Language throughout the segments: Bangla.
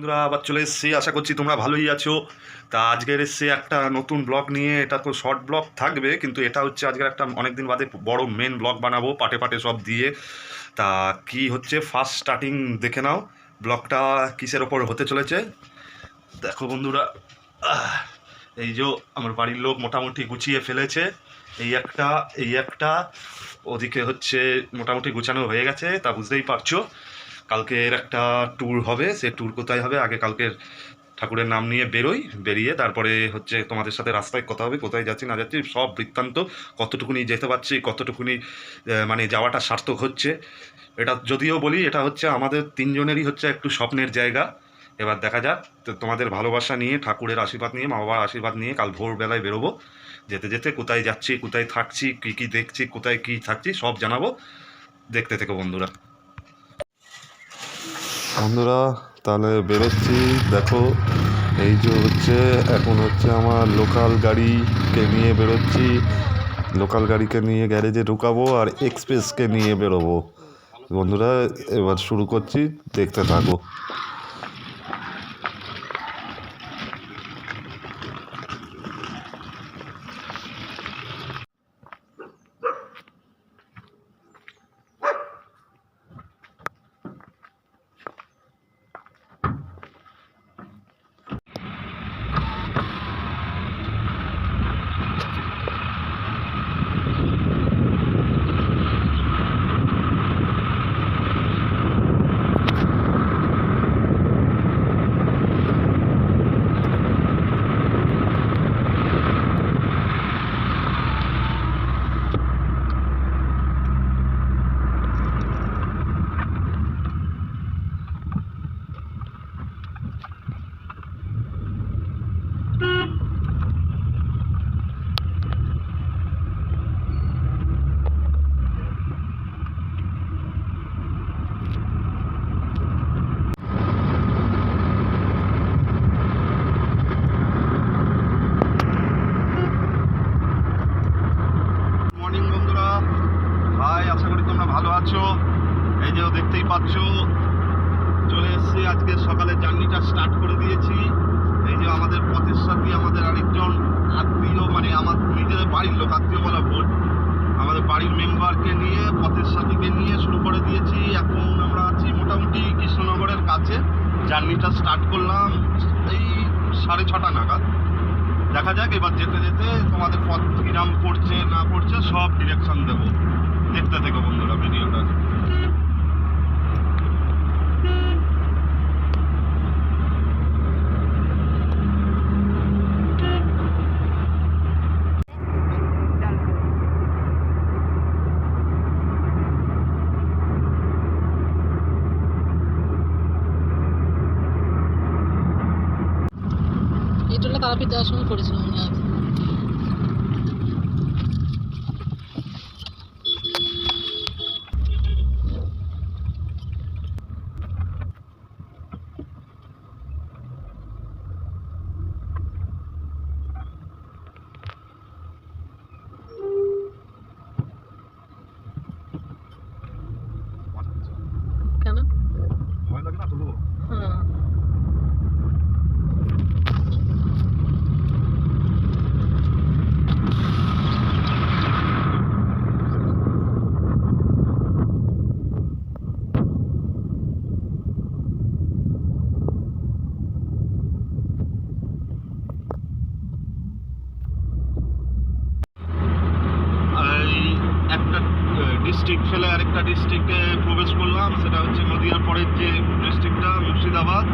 বন্ধুরা আবার চলে এসেছি। আশা করছি তোমরা ভালোই আছো। তা আজকের এসছে একটা নতুন ব্লগ নিয়ে। এটা তো শর্ট ব্লগ থাকবে, কিন্তু এটা হচ্ছে আজকের একটা অনেক দিন বাদে বড় মেন ব্লগ বানাবো, পাটে পাটে সব দিয়ে। তা কি হচ্ছে? ফার্স্ট স্টার্টিং দেখে নাও, ব্লগটা কিসের ওপর হতে চলেছে। দেখো বন্ধুরা এই যে আমার বাড়ির লোক মোটামুটি গুছিয়ে ফেলেছে। এই একটা এই একটা, ওদিকে হচ্ছে মোটামুটি গুছানো হয়ে গেছে, তা বুঝতেই পারছ। কালকের একটা ট্যুর হবে, সে ট্যুর কোথায় হবে? আগে কালকের ঠাকুরের নাম নিয়ে বেরোই, বেরিয়ে তারপরে হচ্ছে তোমাদের সাথে রাস্তায় কথা হবে, কোথায় যাচ্ছি, না যাচ্ছি, সব বৃত্তান্ত, কতটুকুনি যেতে পারছি, কতটুকুনি মানে যাওয়াটা সার্থক হচ্ছে। এটা যদিও বলি, এটা হচ্ছে আমাদের তিনজনেরই হচ্ছে একটু স্বপ্নের জায়গা। এবার দেখা যাক, তো তোমাদের ভালোবাসা নিয়ে, ঠাকুরের আশীর্বাদ নিয়ে মা বাবার আশীর্বাদ নিয়ে কাল ভোরবেলায় বেরোবো। যেতে যেতে কোথায় যাচ্ছি, কোথায় থাকছি, কী কী দেখছি, কোথায় কী থাকছি, সব জানাব। দেখতে থেকো বন্ধুরা। বন্ধুরা, তাহলে বেরোচ্ছি। দেখো, এই যে হচ্ছে, এখন হচ্ছে আমার লোকাল গাড়িকে নিয়ে বেরোচ্ছি। লোকাল গাড়িকে নিয়ে গ্যারেজে ঢুকাবো আর এক্সপ্রেসকে নিয়ে বেরোবো। বন্ধুরা, এবার শুরু করছি, দেখতে থাকো মর্নিং বন্ধুরা হাই আশা করি তোমরা ভালো আছো এই যে দেখতেই পাচ্ছ চলে এসেছি আজকে সকালে জার্নিটা স্টার্ট করে দিয়েছি। এই যে আমাদের পথের সাথে, আমাদের আরেকজন আত্মীয় মানে আমার নিজেদের বাড়ির লোক, আত্মীয় বলা ভুল। আমাদের বাড়ির মেম্বারকে নিয়ে, পথের সাথীকে নিয়ে শুরু করে দিয়েছি। এখন আমরা আছি মোটামুটি কৃষ্ণনগরের কাছে। জার্নিটা স্টার্ট করলাম এই সাড়ে ছটা নাগাদ। দেখা যাক, এবার যেতে যেতে তোমাদের পথ কিরাম পড়ছে, না পড়ছে, সব ডিরেকশন দেবো। দেখতে থেকো বন্ধুরা ভিডিওটা সময় করেছিল মনে আছে কেন ভয় লাগে না তো হ্যাঁ এই একটা ডিস্ট্রিক্ট ফেলে আরেকটা ডিস্ট্রিক্টে প্রবেশ করলাম, সেটা হচ্ছে নদিয়ার পরের যে ডিস্ট্রিক্টটা মুর্শিদাবাদ।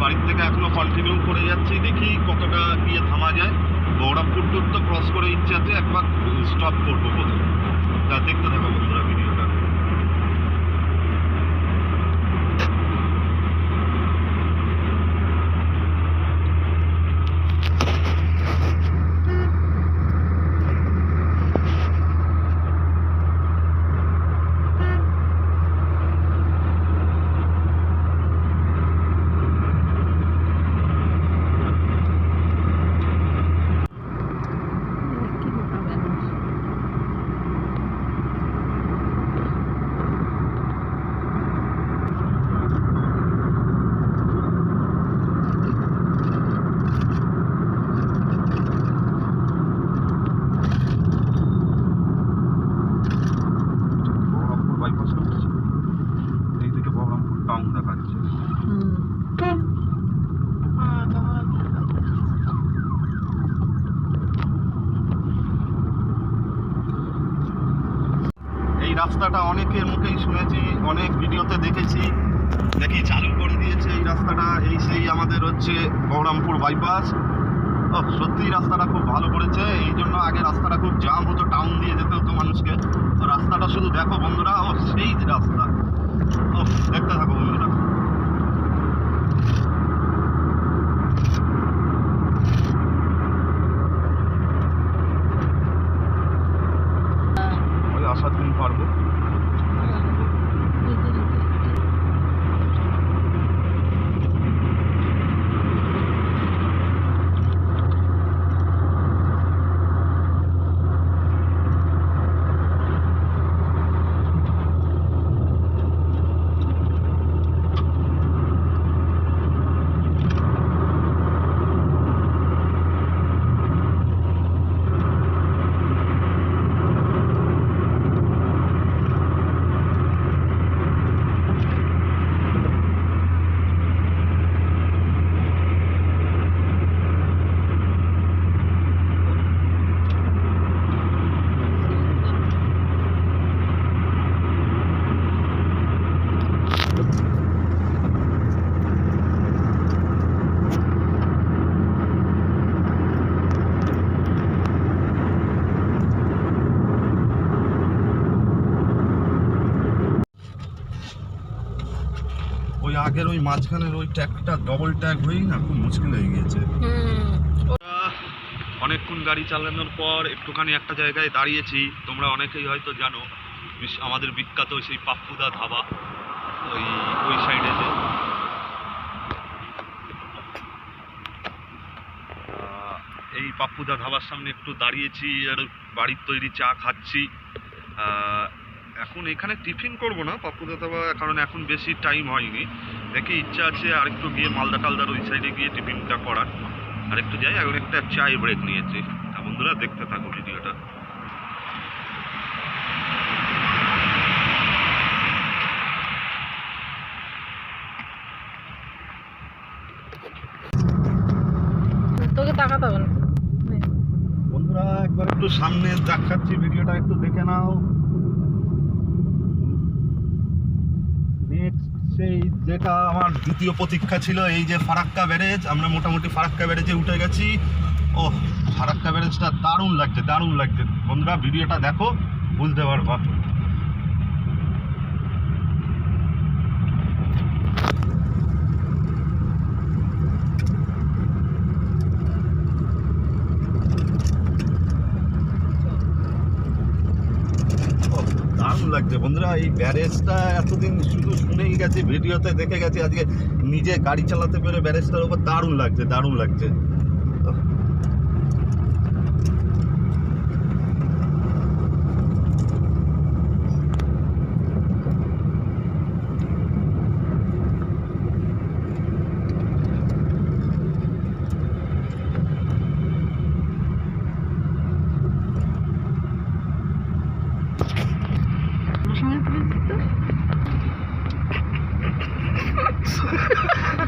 বাড়ির থেকে এখনও কন্টিনিউ করে যাচ্ছি, দেখি কতটা গিয়ে থামা যায়। গৌরবপুর টুর তো ক্রস করে ইচ্ছে আছে, একবার স্টপ করব প্রথমে। তা দেখতে থাকো বন্ধুরা ভিডিওটা কি বোকা মানুষ। রাস্তাটা অনেকের মুখেই শুনেছি, অনেক ভিডিওতে দেখেছি। দেখি চালু করে দিয়েছে এই রাস্তাটা। এই সেই আমাদের হচ্ছে বহরমপুর বাইপাস সত্যি রাস্তাটা খুব ভালো করেছে। এই জন্য আগে রাস্তাটা খুব জাম হতো টাউন দিয়ে যেতে হতো মানুষকে। রাস্তাটা শুধু দেখো বন্ধুরা ও সেই রাস্তা। ও দেখতে থাকো বন্ধুরা। ওই আসার দিন পারব ওই আগের ওই মাঝখানের ওই ট্যাগটা ডবল ট্যাগ হয়েই না খুব মুশকিল হয়ে গিয়েছে। অনেকক্ষণ গাড়ি চালানোর পর একটুখানি একটা জায়গায় দাঁড়িয়েছি তোমরা অনেকেই হয়তো জানো বিশ- আমাদের বিখ্যাত সেই পাপ্পুদা ধাবা ওই ওই সাইডে যে। আহ, এই পাপ্পুদা ধাবার সামনে একটু দাঁড়িয়েছি আর বাড়ির তৈরি চা খাচ্ছি। আহ, এখন এখানে টিফিন করব না পাপ্পুদা ধাবা কারণ এখন বেশি টাইম হয়নি। দেখে ইচ্ছা আছে আর একটু গিয়ে মালদা টালদার ওই সাইডে গিয়ে টিফিনটা করার। আর একটু যাই এখন একটা চাই ব্রেক নিয়েছি। তা বন্ধুরা দেখতে থাকো ভিডিওটা। তোকে তাকাতে হবে বন্ধুরা একবার একটু সামনে দেখাচ্ছি ভিডিওটা একটু দেখে নাও। সেই যেটা আমার দ্বিতীয় প্রতীক্ষা ছিল, এই যে ফারাক্কা ব্যারেজ, আমরা মোটামুটি ফারাক্কা ব্যারেজে উঠে গেছি। ও ফারাক্কা ব্যারেজটা দারুণ লাগছে দারুণ লাগছে। বন্ধুরা, ভিডিওটা দেখো, বুঝতে পারবা ও, দারুণ লাগছে। বন্ধুরা, এই ব্যারেজটা এতদিন শুধু শুনেই গেছি, ভিডিওতে দেখে গেছি, আজকে নিজে গাড়ি চালাতে পেরে ব্যারেজটার উপর দারুণ লাগছে দারুণ লাগছে।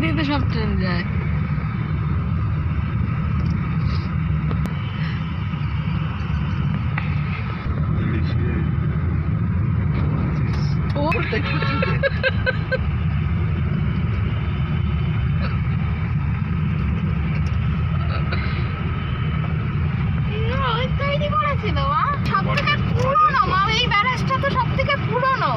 দিয়ে তো সব ট্রেন যায় ও এগুলো ওই তৈরি করেছিল মা সব থেকে পুরনো মা এই ব্যারাজটা তো সব থেকে পুরনো।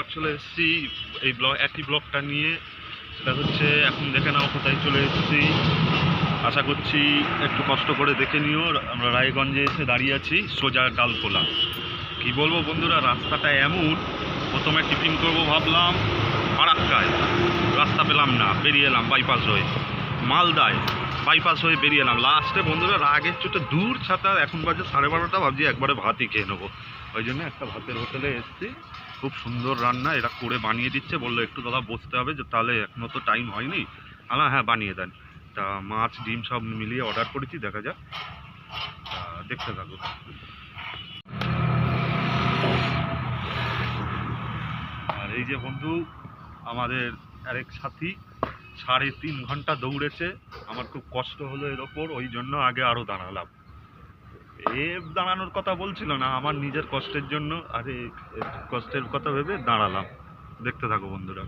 আবার চলে এসেছি। এই ব্লগ একই ব্লগটা নিয়ে। সেটা হচ্ছে, এখন দেখে নাও কোথায় চলে এসেছি। আশা করছি একটু কষ্ট করে দেখে নিও। আমরা রায়গঞ্জে এসে দাঁড়িয়ে আছি, সোজা ডালখোলা কি বলব বন্ধুরা, রাস্তাটা এমন। প্রথমে টিফিন করব ভাবলাম ফারাক্কায় রাস্তা পেলাম না, বেরিয়ে এলাম বাইপাস হয়ে। মালদায় বাইপাস হয়ে বেরিয়ে এলাম। লাস্টে বন্ধুরা, রাগের চোটে দূর ছাতা। এখন বাজে সাড়ে বারোটা, ভাবছি একবারে ভাতই খেয়ে নেব। ওই জন্য একটা ভাতের হোটেলে এসেছি। খুব সুন্দর রান্না, এরা করে বানিয়ে দিচ্ছে। বলল, একটু দাদা বসতে হবে, যে তাহলে এখনও তো টাইম হয়নি। আমার হ্যাঁ বানিয়ে দেন। তা মাছ, ডিম সব মিলিয়ে অর্ডার করেছি, দেখা যাক। দেখতে থাকো। আর এই যে বন্ধু, আমাদের আরেক সাথী, সাড়ে তিন ঘণ্টা দৌড়েছে। আমার খুব কষ্ট হলো এর ওপর, ওই জন্য আগে আরও দাঁড়ালাম। এ দাঁড়ানোর কথা বলছিল না, আমার নিজের কষ্টের জন্য, আরে, কষ্টের কথা ভেবে দাঁড়ালাম। দেখতে থাকো বন্ধুরা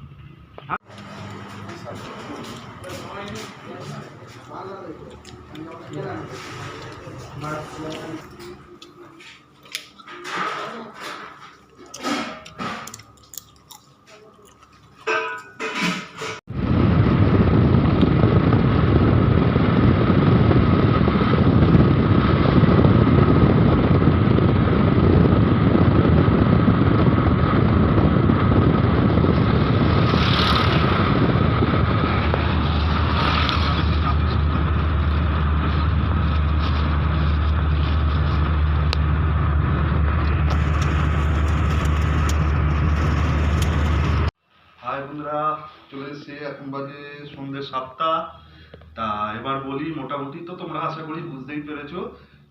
চলে এসেছি এখন বাজে সন্ধ্যে সাতটা। তা এবার বলি, মোটামুটি তো তোমরা আশা করি বুঝতেই পেরেছ,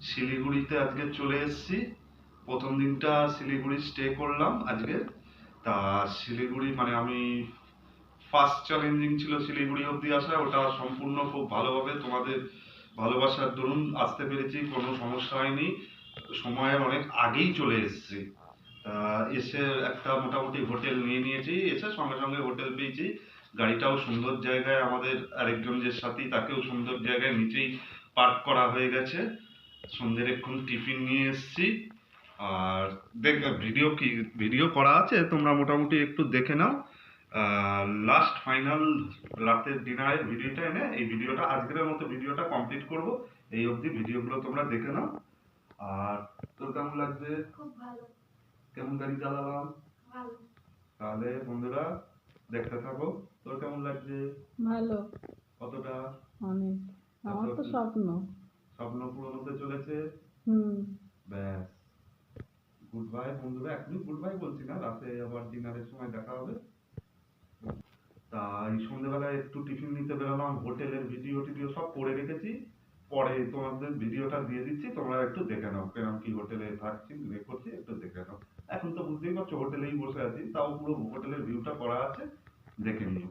শিলিগুড়িতে আজকে চলে এসেছি। প্রথম দিনটা শিলিগুড়ি স্টে করলাম আজকে। তা শিলিগুড়ি মানে আমি ফার্স্ট চ্যালেঞ্জিং ছিল শিলিগুড়ি অবধি আসা, ওটা সম্পূর্ণ খুব ভালোভাবে তোমাদের ভালোবাসার দরুন আসতে পেরেছি, কোনো সমস্যা হয়নি। সময়ের অনেক আগেই চলে এসেছি। এসে একটা মোটামুটি হোটেল নিয়ে নিয়েছি, এসে সঙ্গে সঙ্গে হোটেল পেয়েছি। গাড়িটাও সুন্দর জায়গায় আমাদের আরেকজন যে সাথী, তাকেও সুন্দর জায়গায় নিচেই পার্ক করা হয়ে গেছে। সন্ধ্যের এক্ষুন টিফিন নিয়ে এসেছি। আর দেখ, ভিডিও কি, ভিডিও করা আছে? তোমরা মোটামুটি একটু দেখে নাও। লাস্ট ফাইনাল রাতের ডিনারের ভিডিওটা এনে, এই ভিডিওটা আজকের মতো ভিডিওটা কমপ্লিট করব। এই অবধি ভিডিওগুলো তোমরা দেখে নাও। আর তোর কেমন লাগবে? খুব ভালো। কেমন গাড়ি চালালাম? তাহলে বন্ধুরা দেখতে থাকো। তোর কেমন লাগছে? ভালো। কতটা? অনেক। আমার তো স্বপ্ন। স্বপ্ন পূরণ হতে চলেছে। হুম। ব্যাস। গুড বাই বন্ধুরা এখনই গুড বাই বলছি না রাতে আবার ডিনারের সময় দেখা হবে। তা এই সন্ধ্যেবেলায় একটু টিফিন নিতে বেরোলাম হোটেলের ভিডিও টিডিও সব করে রেখেছি। পরে তোমাদের ভিডিওটা দিয়ে দিচ্ছি তোমরা একটু দেখে নাও কেরম কি হোটেলে থাকছি করছি একটু দেখে নাও। এখন তো বুঝতেই পারছ হোটেলেই বসে আছি, তাও পুরো হোটেলের ভিউটা করা আছে, দেখে নিও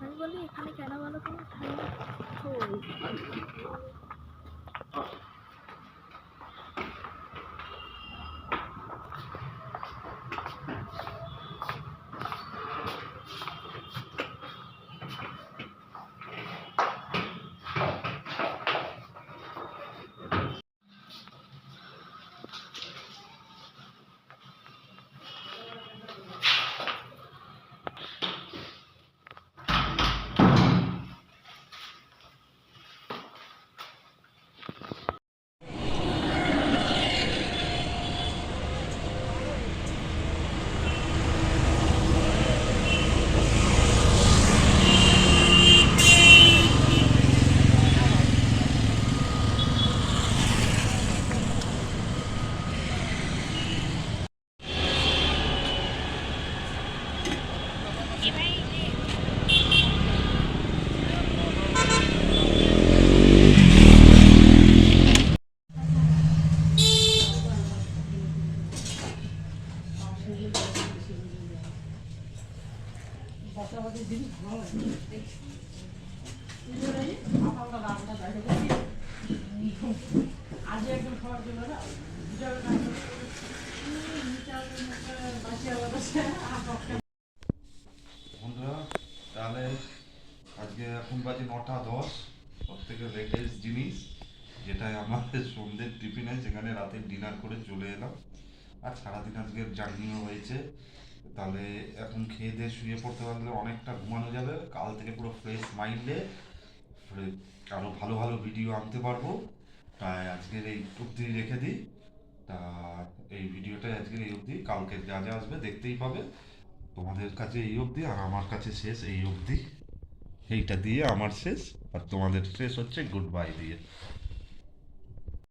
আমি বলি এখানে কেন বলো তুমি ঠান্ডা ওই বন্ধুরা, তাহলে আজকে এখন বাজে নটা দশ। থেকে লেটেস্ট জিনিস যেটা আমাদের সন্ধ্যের টিফিনে যেখানে রাতে ডিনার করে চলে এলাম। আর সারাদিন আজকে জার্নিও হয়েছে। তাহলে এখন খেয়ে দিয়ে শুয়ে পড়তে পারলে অনেকটা ঘুমানো যাবে। কাল থেকে পুরো ফ্রেশ মাইন্ডে আরও ভালো ভালো ভিডিও আনতে পারব। তাই আজকের এই অবধি রেখে দিই। তা এই ভিডিওটা আজকের এই অবধি। কালকে যা যা আসবে দেখতেই পাবে। তোমাদের কাছে এই অবধি আর আমার কাছে শেষ এই অবধি। এইটা দিয়ে আমার শেষ। আর তোমাদের শেষ হচ্ছে গুড বাই দিয়ে।